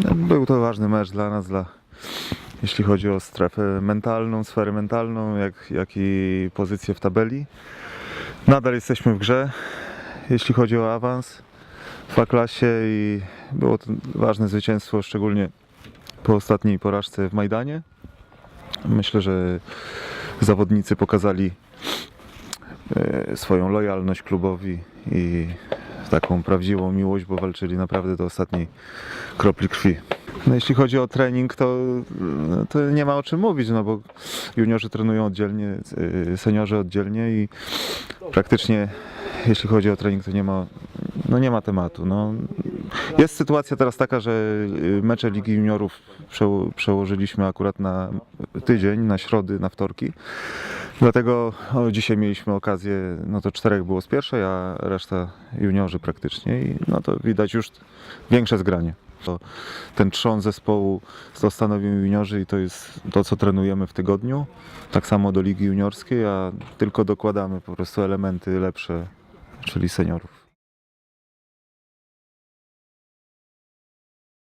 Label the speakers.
Speaker 1: Był to ważny mecz dla nas, dla, jeśli chodzi o strefę mentalną, sferę mentalną, jak, jak i pozycję w tabeli. Nadal jesteśmy w grze, jeśli chodzi o awans w A-klasie i było to ważne zwycięstwo, szczególnie po ostatniej porażce w Majdanie. Myślę, że zawodnicy pokazali e, swoją lojalność klubowi i taką prawdziwą miłość, bo walczyli naprawdę do ostatniej kropli krwi. No jeśli chodzi o trening, to, to nie ma o czym mówić, no bo juniorzy trenują oddzielnie, y, seniorzy oddzielnie i praktycznie jeśli chodzi o trening, to nie ma, no nie ma tematu. No, jest sytuacja teraz taka, że y, mecze Ligi Juniorów przeło- przełożyliśmy akurat na tydzień, na środy, na wtorki. Dlatego o, dzisiaj mieliśmy okazję, no to czterech było z pierwszej, a reszta juniorzy praktycznie i no to widać już większe zgranie. To ten trzon zespołu to stanowią juniorzy i to jest to, co trenujemy w tygodniu. Tak samo do ligi juniorskiej, a tylko dokładamy po prostu elementy lepsze, czyli seniorów.